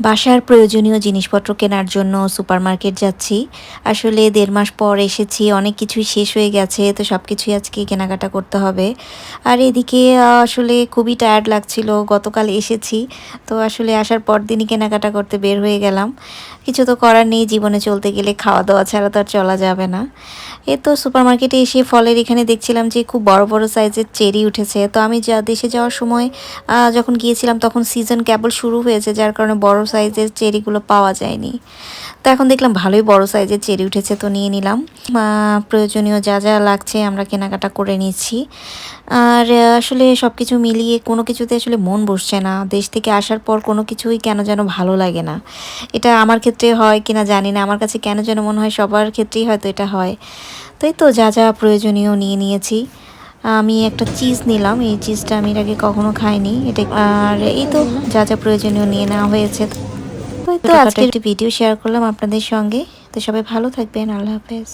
বাসার প্রয়োজনীয় জিনিসপত্র কেনার জন্য সুপারমার্কেট যাচ্ছি। আসলে দেড় মাস পর এসেছি, অনেক কিছুই শেষ হয়ে গেছে, তো সব কিছুই আজকে কেনাকাটা করতে হবে। আর এদিকে আসলে খুবই টায়ার্ড লাগছিল, গতকাল এসেছি, তো আসলে আসার পর দিনই কেনাকাটা করতে বের হয়ে গেলাম। কিছু তো করার নেই, জীবনে চলতে গেলে খাওয়া দাওয়া ছাড়া তো আর চলা যাবে না। এ তো সুপারমার্কেটে এসে ফলের এখানে দেখছিলাম যে খুব বড় বড় সাইজের চেরি উঠেছে, তো আমি যা দেশে যাওয়ার সময় যখন গিয়েছিলাম তখন সিজন কেবল শুরু হয়েছে, যার কারণে বড় সাইজের চেরিগুলো পাওয়া যায়নি। তো এখন দেখলাম ভালোই বড় সাইজের চেরি উঠেছে, তো নিয়ে নিলাম। প্রয়োজনীয় যা যা লাগছে আমরা কেনাকাটা করে নিচ্ছি। আর আসলে সব কিছু মিলিয়ে কোনো কিছুতে আসলে মন বসছে না। দেশ থেকে আসার পর কোনো কিছুই কেন যেন ভালো লাগে না। এটা আমার ক্ষেত্রে হয় কিনা জানি না। আমার কাছে কেন যেন মনে হয় সবার ক্ষেত্রেই হয়তো এটা হয়। তাই তো যা যা প্রয়োজনীয় নিয়ে নিয়েছি। আমি একটা চিজ নিলাম। এই চিজটা আমি আগে কখনো খাইনি। এটা আর এই তো যা যা প্রয়োজনীয় নিয়ে নেওয়া হয়েছে। তো আজকে একটি ভিডিও শেয়ার করলাম আপনাদের সঙ্গে। তো সবাই ভালো থাকবেন। আল্লাহ হাফেজ।